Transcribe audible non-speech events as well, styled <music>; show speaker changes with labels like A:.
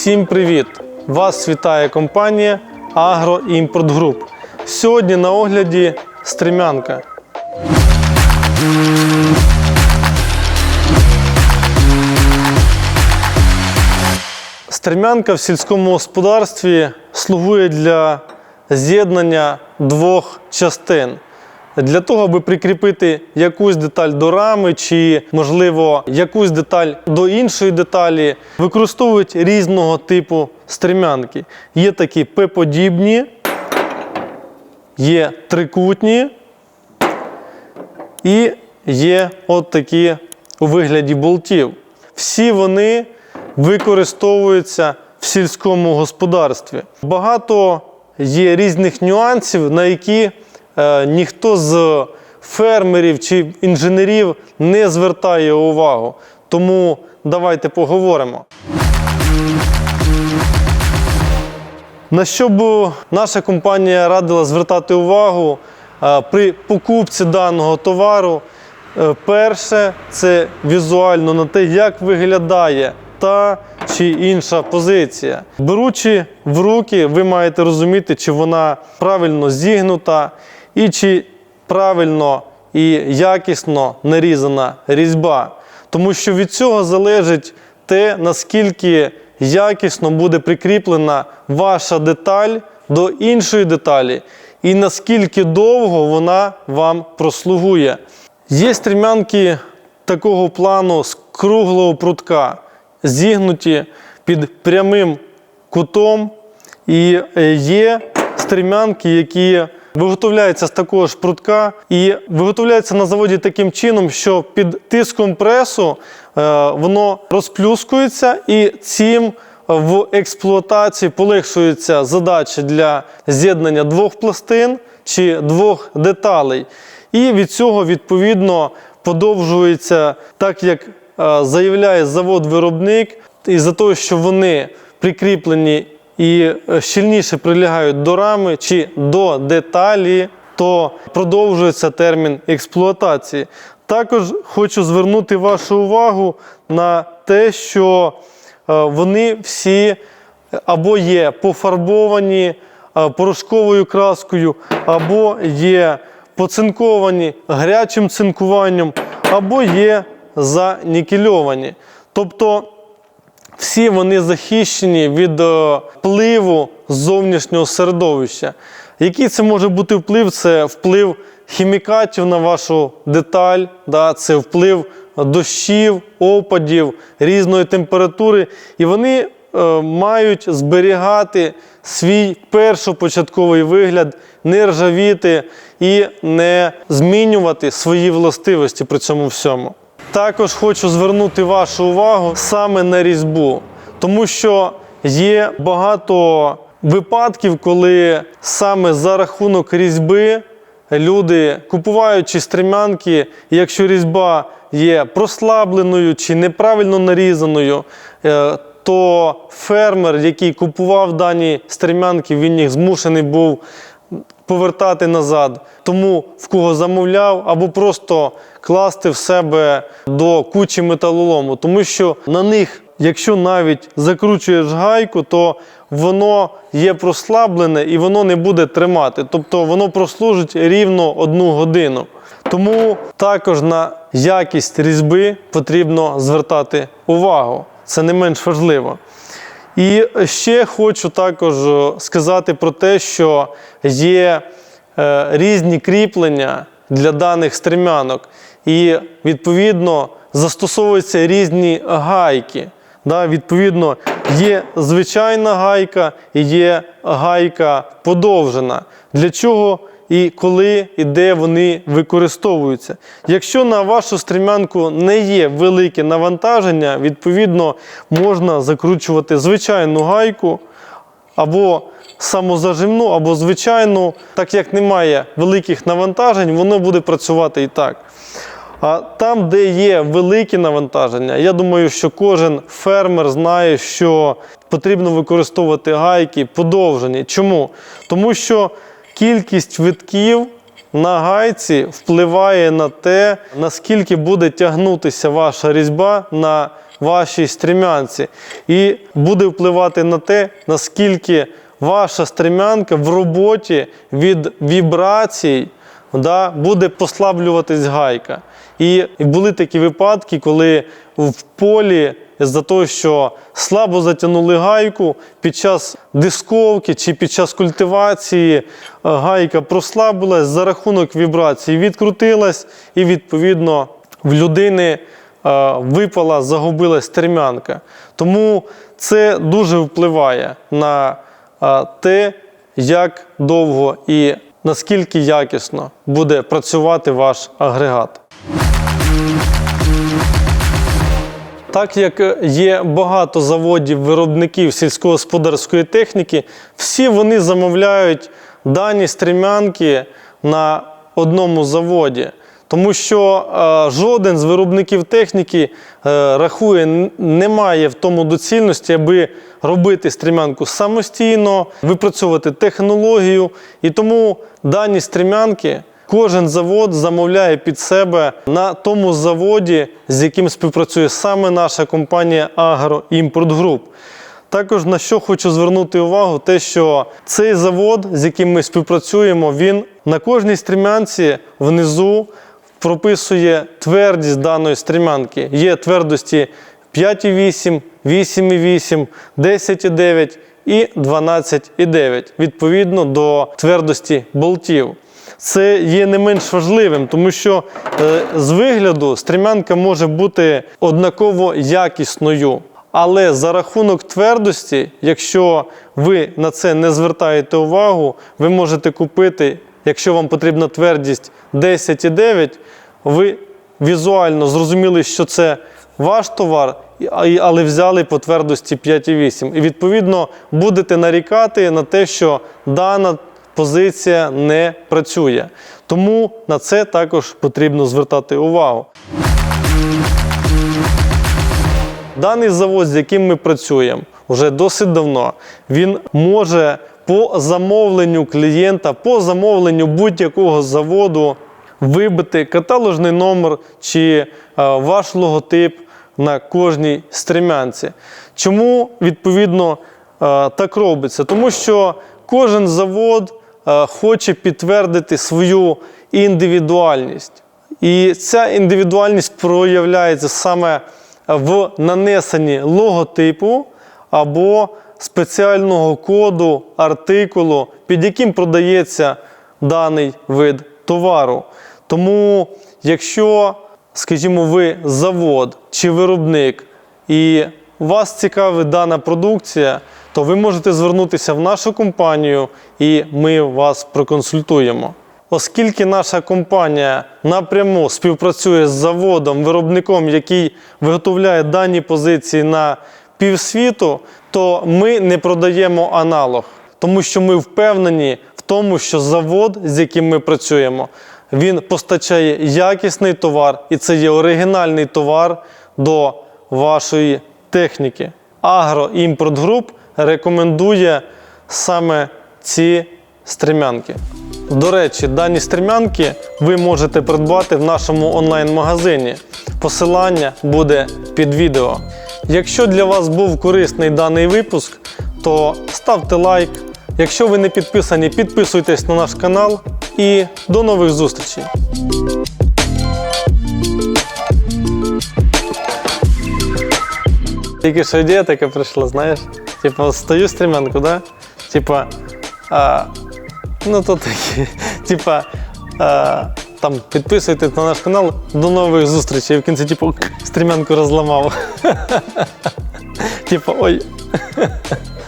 A: Всім привіт! Вас вітає компанія Агроімпорт Груп. Сьогодні на огляді стремянка. Стремянка в сільському господарстві слугує для з'єднання двох частин. Для того, аби прикріпити якусь деталь до рами, чи, можливо, якусь деталь до іншої деталі, використовують різного типу стремянки. Є такі П-подібні, є трикутні і є от такі у вигляді болтів. Всі вони використовуються в сільському господарстві. Багато є різних нюансів, на які ніхто з фермерів чи інженерів не звертає увагу. Тому давайте поговоримо. На що б наша компанія радила звертати увагу е, при покупці даного товару? Е, Перше, це візуально на те, як виглядає та чи інша позиція. Беручи в руки, ви маєте розуміти, чи вона правильно зігнута, і чи правильно і якісно нарізана різьба. Тому що від цього залежить те, наскільки якісно буде прикріплена ваша деталь до іншої деталі, і наскільки довго вона вам прослугує. Є стрімянки такого плану з круглого прутка, зігнуті під прямим кутом, і е, є стрімянки, які виготовляються з такого ж прутка і виготовляються на заводі таким чином, що під тиском пресу е, воно розплюскується і цим в експлуатації полегшується задача для з'єднання двох пластин чи двох деталей. І від цього відповідно подовжується, так як е, заявляє завод-виробник, і за того, що вони прикріплені і е, щільніше прилягають до рами чи до деталі, то продовжується термін експлуатації. Також хочу звернути вашу увагу на те, що е, вони всі або є пофарбовані е, порошковою краскою, або є поцинковані гарячим цинкуванням, або є занікельовані. Тобто всі вони захищені від е, впливу зовнішнього середовища. Який це може бути вплив? Це вплив хімікатів на вашу деталь, да? це вплив дощів, опадів, різної температури. І вони е, мають зберігати свій першопочатковий вигляд, не ржавіти і не змінювати свої властивості при цьому всьому. Також хочу звернути вашу увагу саме на різьбу, тому що є багато випадків, коли саме за рахунок різьби люди, купуваючи стремянки, якщо різьба є прослабленою чи неправильно нарізаною, е, то фермер, який купував дані стремянки, він їх змушений був повертати назад, тому в кого замовляв, або просто класти в себе до кучі металолому, тому що на них, якщо навіть закручуєш гайку, то воно є прослаблене і воно не буде тримати. Тобто воно прослужить рівно одну годину. Тому також на якість різьби потрібно звертати увагу. Це не менш важливо. І ще хочу також е, сказати про те, що є е, різні кріплення для даних стремянок, і відповідно застосовуються різні гайки. Да, Відповідно, є звичайна гайка і є гайка подовжена. Для чого і коли і де вони використовуються. Якщо на вашу стрімянку не є велике навантаження, відповідно можна закручувати звичайну гайку або самозажимну, або звичайну, так як немає великих навантажень, воно буде працювати і так. А там, де є великі навантаження, я думаю, що кожен фермер знає, що потрібно використовувати гайки подовжені. Чому? Тому що кількість витків на гайці впливає на те, наскільки буде тягнутися ваша різьба на вашій стрімянці і буде впливати на те, наскільки ваша стрімянка в роботі від вібрацій да, буде послаблюватись гайка. І, були такі випадки, коли в полі з-за того, що слабо затягнули гайку під час дисковки чи під час культивації е, гайка прослабилась за рахунок вібрацій, відкрутилась, і відповідно в людини е, випала, загубилась стрімянка. Тому це дуже впливає на е, те, як довго і наскільки якісно буде працювати ваш агрегат. Так як є багато заводів виробників сільськогосподарської техніки, всі вони замовляють дані стрімянки на одному заводі. Тому що е, жоден з виробників техніки е, рахує, немає в тому доцільності, аби робити стрімянку самостійно, випрацьовувати технологію. І тому дані стрімянки Кожен завод замовляє під себе на тому заводі, з яким співпрацює саме наша компанія Import Group. Також на що хочу звернути увагу, те, що цей завод, з яким ми співпрацюємо, він на кожній стрімянці внизу прописує твердість даної стрімянки. Є твердості 5,8, 8,8, 10,9 і 12,9 відповідно до твердості болтів. Це є не менш важливим, тому що е, з вигляду стрімянка може бути однаково якісною. Але за рахунок твердості, якщо ви на це не звертаєте увагу, ви можете купити, якщо вам потрібна твердість 10,9, ви візуально зрозуміли, що це ваш товар, але взяли по твердості 5,8. І відповідно будете нарікати на те, що дана позиція не працює. Тому на це також потрібно звертати увагу. Даний завод, з яким ми працюємо вже досить давно, він може по замовленню клієнта, по замовленню будь-якого заводу вибити каталожний номер чи е, ваш логотип на кожній стрімянці. Чому відповідно е, так робиться? Тому що кожен завод хоче підтвердити свою індивідуальність. І ця індивідуальність проявляється саме в нанесенні логотипу або спеціального коду артикулу, під яким продається даний вид товару. Тому, якщо, скажімо, ви завод чи виробник і вас цікавить дана продукція, то ви можете звернутися в нашу компанію і ми вас проконсультуємо. Оскільки наша компанія напряму співпрацює з заводом, виробником, який виготовляє дані позиції на півсвіту, то ми не продаємо аналог, тому що ми впевнені в тому, що завод, з яким ми працюємо, він постачає якісний товар, і це є оригінальний товар до вашої техніки. Агро Імпорт Груп рекомендує саме ці стрімянки. До речі, дані стрімянки ви можете придбати в нашому онлайн-магазині. Посилання буде під відео. Якщо для вас був корисний даний випуск, то ставте лайк. Якщо ви не підписані, підписуйтесь на наш канал і до нових зустрічей! Тільки що ідея така прийшла, знаєш? Типу, стою стрімянку, да? Типа, ну то такі, <laughs> типа, там підписуйтесь на наш канал. До нових зустрічей. І в кінці, типу, стрімянку розламав. <laughs> Типа, ой. <laughs>